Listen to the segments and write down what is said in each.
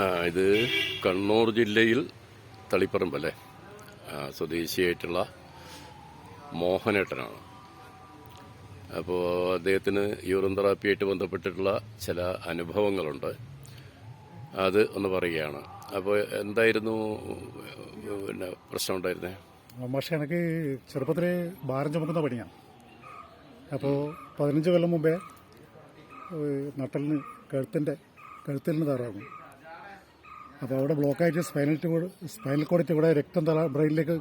ആ ഇത് കണ്ണൂർ ജില്ലയിൽ തളിപ്പറമ്പ് അല്ലേ? സ്വദേശിയായിട്ടുള്ള മോഹനേട്ടനാണ്. അപ്പോൾ അദ്ദേഹത്തിന് യൂറിൻ തെറാപ്പിയായിട്ട് ബന്ധപ്പെട്ടിട്ടുള്ള ചില അനുഭവങ്ങളുണ്ട്. അത് ഒന്ന് പറയുകയാണ്. അപ്പോൾ എന്തായിരുന്നു പിന്നെ പ്രശ്നം ഉണ്ടായിരുന്നേ? പക്ഷേ എനിക്ക് ചെറുപ്പത്തിൽ ഭാരം ചുമക്കുന്ന പണിയാണ്. അപ്പോൾ പതിനഞ്ച് കൊല്ലം മുമ്പേ നട്ടലിന് കഴുത്തിന്റെ കഴുത്തലിന് തറാകും അപ്പോൾ അവിടെ ബ്ലോക്കായിട്ട് സ്പൈനൽ കോഡ് സ്പൈനൽ കോഡിറ്റ് ഇവിടെ രക്തം തല ബ്രെയിനിലേക്ക്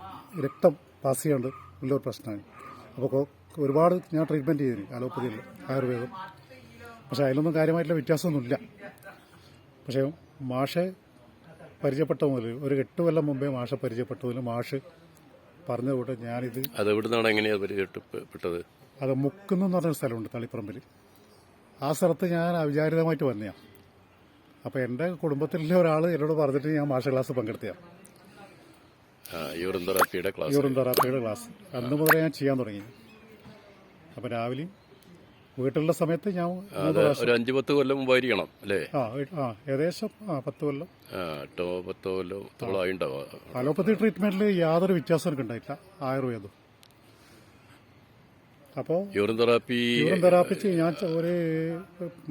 രക്തം പാസ് ചെയ്യാണ്ട് വലിയൊരു പ്രശ്നമാണ്. അപ്പോൾ ഒരുപാട് ഞാൻ ട്രീറ്റ്മെന്റ് ചെയ്തിരുന്നു അലോപ്പതിയിൽ ആയുർവേദം. പക്ഷെ അതിലൊന്നും കാര്യമായിട്ടുള്ള വ്യത്യാസമൊന്നുമില്ല. പക്ഷേ മാഷെ പരിചയപ്പെട്ട മുതൽ ഒരു എട്ട് കൊല്ലം മുമ്പേ മാഷെ പരിചയപ്പെട്ട മുതൽ മാഷ് പറഞ്ഞ കൂട്ട് ഞാനിത് അത് എവിടുന്നാണ് എങ്ങനെയാണ് പരിചയപ്പെട്ടത്? അത് മുക്കുന്നു പറഞ്ഞൊരു സ്ഥലമുണ്ട് തളിപ്പറമ്പിൽ ആ സ്ഥലത്ത് ഞാൻ അവിചാരിതമായിട്ട് വന്നതാണ് അപ്പോൾ എന്റെ കുടുംബത്തിലെ ഒരാൾ എന്നോട് പറഞ്ഞിട്ട് ഞാൻ മാഷ ക്ലാസ് പങ്കെടുത്തിയാണ് യൂറിൻ തെറാപ്പിയുടെ ക്ലാസ്. യൂറിൻ തെറാപ്പിയുടെ ക്ലാസ്. അന്ന് മുതലേ ഞാൻ ചെയ്യാൻ തുടങ്ങി. അപ്പോൾ രാവിലെ വീട്ടിലുള്ള സമയത്ത് ഞാൻ ഒരു അഞ്ച് പത്ത് കൊല്ലം മുമ്പായിരിക്കണം അല്ലേ? ആ ഏകദേശം ആ പത്ത് കൊല്ലം. എട്ടോ പത്തോ കൊല്ലത്തോളം ആയിണ്ടാവുക അലോപ്പതി ട്രീറ്റ്മെന്റിൽ യാതൊരു വ്യത്യാസം എനിക്ക് ഉണ്ടായിട്ടില്ല ആയുർവേദം. അപ്പോൾ യൂറിൻ തെറാപ്പി യൂറിൻ തെറാപ്പി ഞാൻ ഒരു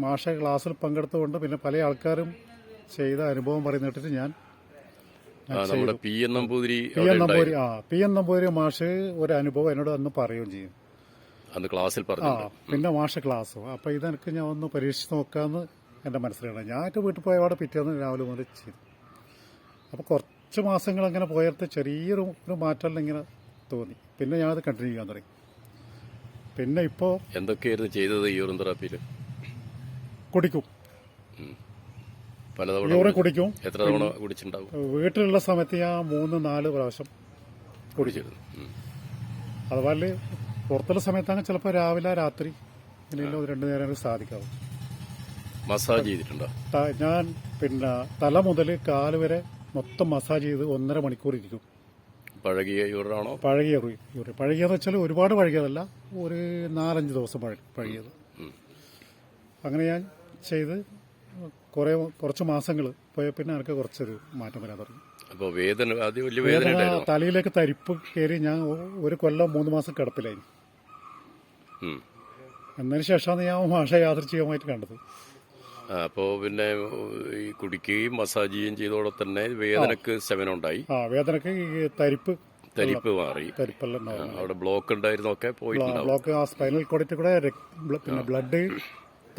മാഷ ക്ലാസ്സിൽ പങ്കെടുത്തുകൊണ്ട് പിന്നെ പല ആൾക്കാരും ചെയ്ത അനുഭവം പറയുന്നിട്ട് ഞാൻ പി എൻ നമ്പൂതിരി ആ പി എൻ നമ്പൂതിരി മാഷ് ഒരു അനുഭവം എന്നോട് അന്ന് പറയുകയും ചെയ്യും. അന്ന് ക്ലാസ്സിൽ പറഞ്ഞു പിന്നെ മാഷ ക്ലാസ്. അപ്പോൾ ഇതെനിക്ക് ഞാൻ ഒന്ന് പരീക്ഷിച്ച് നോക്കാമെന്ന് എന്റെ മനസ്സിലാണ്. ഞാൻ എന്റെ വീട്ടിൽ പോയ അവിടെ പിറ്റേന്ന് രാവിലെ മുതൽ ചെയ്തു. അപ്പോൾ കുറച്ച് മാസങ്ങൾ അങ്ങനെ പോയടുത്ത് ചെറിയൊരു ഒരു മാറ്റം ഇങ്ങനെ തോന്നി. പിന്നെ ഞാനത് കണ്ടിന്യൂ ചെയ്യാൻ തുടങ്ങി. പിന്നെ ഇപ്പോൾ എന്തൊക്കെയായിരുന്നു ചെയ്തത് യൂറിൻ തെറാപ്പിയിൽ കുടിക്കും. പലതവണ യൂറിൻ കുടിക്കും. എത്ര തവണ കുടിച്ചിട്ടുണ്ടാവും? വീട്ടിലുള്ള സമയത്ത് ഞാൻ മൂന്ന് നാല് പ്രാവശ്യം കുടിച്ചിരുന്നു. ഉം. അതുപോലെ പുറത്തുള്ള സമയത്താണ് ചിലപ്പോൾ രാവിലെ രാത്രി ഇങ്ങനെയല്ലോ രണ്ടു നേരം സാധിക്കാവും. മസാജ് ചെയ്തിട്ടുണ്ടോ? ത- ഞാൻ പിന്നെ തല മുതൽ കാൽ വരെ മൊത്തം മസാജ് ചെയ്ത് ഒന്നര മണിക്കൂർ ഇരിക്കും. പഴകിയ യൂറിനാണോ? പഴകിയ യൂറിൻ യൂറി. പഴകിയെന്ന് വെച്ചാൽ ഒരുപാട് പഴകിയതല്ല. ഒരു നാലഞ്ച് ദിവസം പഴ പഴകിയത്. അങ്ങനെ ഞാൻ ചെയ്ത് കുറേ കുറച്ച് മാസങ്ങൾ പോയ പിന്നെ എനിക്ക് കുറച്ചൊരു മാറ്റം വരാൻ തുടങ്ങി. അപ്പോൾ വേദന വലിയ വേദന തലയിലേക്ക് തരിപ്പ് കയറി ഞാൻ ഒരു കൊല്ലം മൂന്ന് മാസം കിടപ്പിലായി. എന്നതിന് ശേഷമാണ് ഞാൻ ഭാഷ യാദൃച്ഛികമായിട്ട് കണ്ടത്. അപ്പോൾ പിന്നെ ഈ കുടിക്കുകയും മസാജ് ചെയ്യുകയും ചെയ്തോടെ തന്നെ വേദനക്ക് സെവനം ആ വേദനക്ക് ഈ തരിപ്പ് തരിപ്പ് മാറി. തരിപ്പെല്ലാം അവിടെ ബ്ലോക്ക് ഉണ്ടായിരുന്നൊക്കെ പോയിട്ടുണ്ടാവും. ബ്ലോക്ക് ആ സ്പൈനൽ കൂടെ രക്- ബ്ല- പിന്നെ ബ്ലഡ്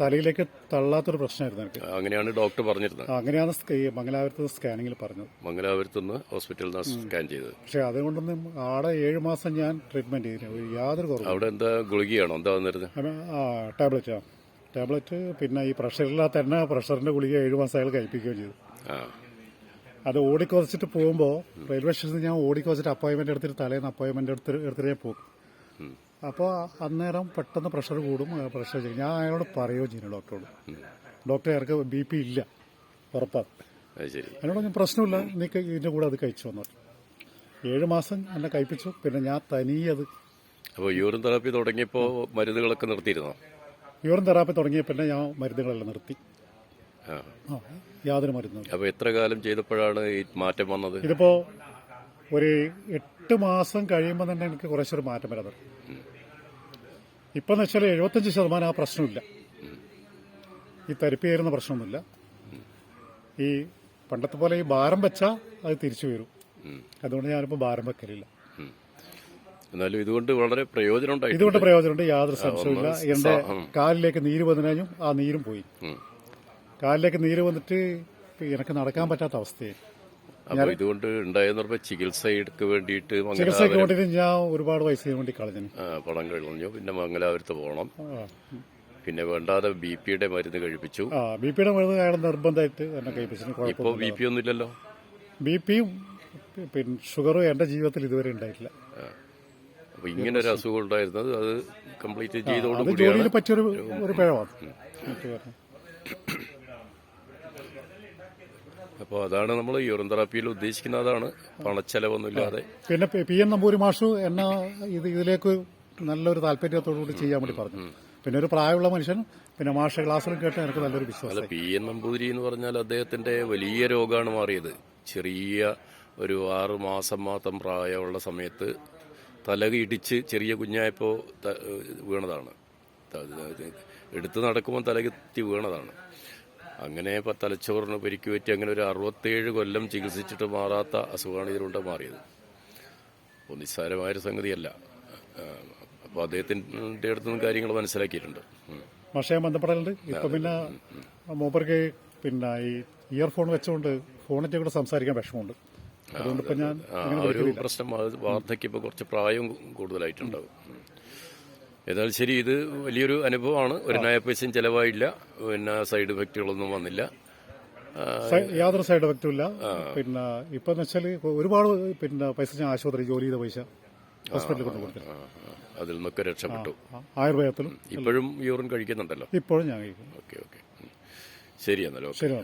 തലയിലേക്ക് തള്ളാത്തൊരു പ്രശ്നമായിരുന്നു എനിക്ക്. അങ്ങനെയാണ് ഡോക്ടർ പറഞ്ഞിരുന്നത്. ആ, അങ്ങനെയാണ് സ്ക- ഈ മംഗലാപുരത്ത് സ്കാനിങ്ങിൽ പറഞ്ഞത്. മംഗലാപുരത്തുനിന്ന് ഹോസ്പിറ്റലിൽ നിന്ന് സ്കാൻ ചെയ്തത്. പക്ഷെ അതുകൊണ്ടൊന്നും ആടെ ഏഴ് മാസം ഞാൻ ട്രീറ്റ്മെന്റ് ചെയ്തില്ല. ഒരു യാതൊരു കുറവും അവിടെ എന്താ ഗുളികയാണോ? എന്താ വന്നിരുന്നത്? അപ്പൊ, ആ ടാബ്ലറ്റ് ആ. ടാബ്ലറ്റ് പിന്നെ ഈ പ്രഷറില്ലാത്ത തന്നെ പ്രഷറിന്റെ ഗുളിക ഏഴ് മാസം അയാൾ കഴിപ്പിക്കുകയും ചെയ്തു. അത് ഓടിക്കൊതിച്ചിട്ട് പോകുമ്പോൾ റെയിൽവേ സ്റ്റേഷനിൽ ഞാൻ ഓടിക്കൊതിച്ചിട്ട് അപ്പോയിൻമെന്റ് എടുത്തിട്ട് തലേന്ന് അപ്പോയിൻമെന്റ് എടുത്ത് എടുത്തിട്ടേ പോകും. അപ്പോൾ അന്നേരം പെട്ടെന്ന് പ്രഷർ കൂടും പ്രഷർ ചെയ്യും ഞാൻ അയാളോട് പറയുകയും ചെയ്യുന്നു ഡോക്ടറോട്. ഡോക്ടറെ ആർക്ക് ബി പി ഇല്ല ഉറപ്പാണ് അത് ശരി. എന്നോട് ഞാൻ പ്രശ്നമില്ല നീ ഇതിന്റെ കൂടെ അത് കഴിച്ചു വന്നു ഏഴ് മാസം എന്നെ കഴിപ്പിച്ചു പിന്നെ ഞാൻ തനിയത് അപ്പോൾ യൂറിൻ തെറാപ്പി തുടങ്ങിയപ്പോൾ മരുന്നുകളൊക്കെ നിർത്തിയിരുന്നോ? യൂറിൻ തെറാപ്പി തുടങ്ങിയ പിന്നെ ഞാൻ മരുന്നുകളെല്ലാം നിർത്തി. യാതൊരു മരുന്നും. അപ്പോൾ എത്ര കാലം ചെയ്തപ്പോഴാണ് ഈ മാറ്റം വന്നത്? ഇതിപ്പോ ഒരു എട്ട് മാസം കഴിയുമ്പോൾ തന്നെ എനിക്ക് കുറച്ചൊരു മാറ്റം തുടങ്ങി. ഇപ്പം എന്ന് വെച്ചാൽ എഴുപത്തഞ്ച് ശതമാനം ആ പ്രശ്നമില്ല. ഈ തരിപ്പ് കയറുന്ന പ്രശ്നമൊന്നുമില്ല. ഈ പണ്ടത്തെ പോലെ ഈ ഭാരം വെച്ചാൽ അത് തിരിച്ചു വരും. അതുകൊണ്ട് ഞാനിപ്പോൾ ഭാരം വെക്കലില്ല. എന്നാലും ഇതുകൊണ്ട് വളരെ പ്രയോജനം ഇതുകൊണ്ട് പ്രയോജനമുണ്ട്. യാതൊരു സംശയമില്ല എന്റെ. കാലിലേക്ക് നീര് വന്നതിനും ആ നീരും പോയി. കാലിലേക്ക് നീര് വന്നിട്ട് എനിക്ക് നടക്കാൻ പറ്റാത്ത അവസ്ഥയായി. അപ്പോൾ ഇതുകൊണ്ട് ഉണ്ടായെന്ന് ചികിത്സയ്ക്ക് വേണ്ടിയിട്ട് ചികിത്സയ്ക്ക് വേണ്ടിയിട്ട് ഞാൻ ഒരുപാട് പൈസ വേണ്ടി കളഞ്ഞു. പണം കഴിഞ്ഞു പിന്നെ മംഗലാപുരത്ത് പോകണം. പിന്നെ വേണ്ടാതെ ബി പിയുടെ മരുന്ന് കഴിപ്പിച്ചു. ആ ബി പിയുടെ മരുന്ന് അയാൾ നിർബന്ധമായിട്ട് എന്നെ കഴിപ്പിച്ചു ഇപ്പോൾ ബി പി ഒന്നും ഇല്ലല്ലോ. ബി പിയും പിന്നെ ഷുഗറും എന്റെ ജീവിതത്തിൽ ഇതുവരെ ഉണ്ടായിട്ടില്ല. അപ്പോൾ ഇങ്ങനെ ഒരു അസുഖം ഉണ്ടായിരുന്നത് അത് കംപ്ലീറ്റ് പറ്റിയൊരു ഒരു പിഴവാണ്. അപ്പോൾ അതാണ് നമ്മൾ യൂറിൻ തെറാപ്പിയിൽ ഉദ്ദേശിക്കുന്നത് അതാണ്. പണച്ചെലവൊന്നുമില്ലാതെ. പിന്നെ പി- എം എൻ നമ്പൂരി മാഷു എന്നെ ഇത് ഇതിലേക്ക് നല്ലൊരു താല്പര്യത്തോടു കൂടി ചെയ്യാൻ വേണ്ടി പറഞ്ഞു. പിന്നെ ഒരു പ്രായമുള്ള മനുഷ്യൻ പിന്നെ മാഷ ക്ലാസ്സിലും കേട്ട് എനിക്ക് നല്ലൊരു വിശ്വാസം പി എൻ നമ്പൂതിരി എന്ന് പറഞ്ഞാൽ അദ്ദേഹത്തിന്റെ വലിയ രോഗമാണ് മാറിയത്. ചെറിയ ഒരു ആറ് മാസം മാത്രം പ്രായമുള്ള സമയത്ത് തല ഇടിച്ച് ചെറിയ കുഞ്ഞായപ്പോൾ വീണതാണ്. എടുത്ത് നടക്കുമ്പോൾ തലകെത്തി വീണതാണ്. അങ്ങനെ തലച്ചോറിന് പരിക്ക് പറ്റി അങ്ങനെ ഒരു അറുപത്തേഴ് കൊല്ലം ചികിത്സിച്ചിട്ട് മാറാത്ത അസുഖമാണ് ഇതിലൂടെ മാറിയത്. അപ്പോൾ നിസ്സാരമായൊരു സംഗതിയല്ല. അപ്പോൾ അദ്ദേഹത്തിന്റെ അടുത്തുനിന്ന് കാര്യങ്ങൾ മനസ്സിലാക്കിയിട്ടുണ്ട്. ബന്ധപ്പെടലുണ്ട്. ഇപ്പം പിന്നെ മൂപ്പർക്ക് പിന്നെ ഈ ഇയർഫോൺ വെച്ചുകൊണ്ട് ഫോണിന്റെ കൂടെ സംസാരിക്കാൻ വിഷമമുണ്ട്. അതുകൊണ്ട് ഇപ്പൊ ഞാൻ ഒരു പ്രശ്നം വാർദ്ധക്യം ഇപ്പോൾ കുറച്ച് പ്രായം കൂടുതലായിട്ടുണ്ടാവും. ഏതായാലും ശരി ഇത് വലിയൊരു അനുഭവമാണ്. ഒരു നയ പൈസയും ചെലവായില്ല. പിന്നെ സൈഡ് ഇഫക്റ്റുകളൊന്നും വന്നില്ല. യാതൊരു സൈഡ് എഫക്റ്റും ഇല്ല. പിന്നെ ഇപ്പൊ വെച്ചാൽ ഒരുപാട് പിന്നെ പൈസ ഞാൻ ആശുപത്രി ജോലി ചെയ്ത പൈസ ഹോസ്പിറ്റലിൽ കൊണ്ട് കൊടുത്തു. അതിൽ നിന്നൊക്കെ രക്ഷപ്പെട്ടു. ആയുർവേദത്തിലും ഇപ്പോഴും യൂറിൻ കഴിക്കുന്നുണ്ടല്ലോ? ഇപ്പോഴും ഞാൻ കഴിക്കും ഓക്കെ ഓക്കെ. ശരി എന്നാലും ശരി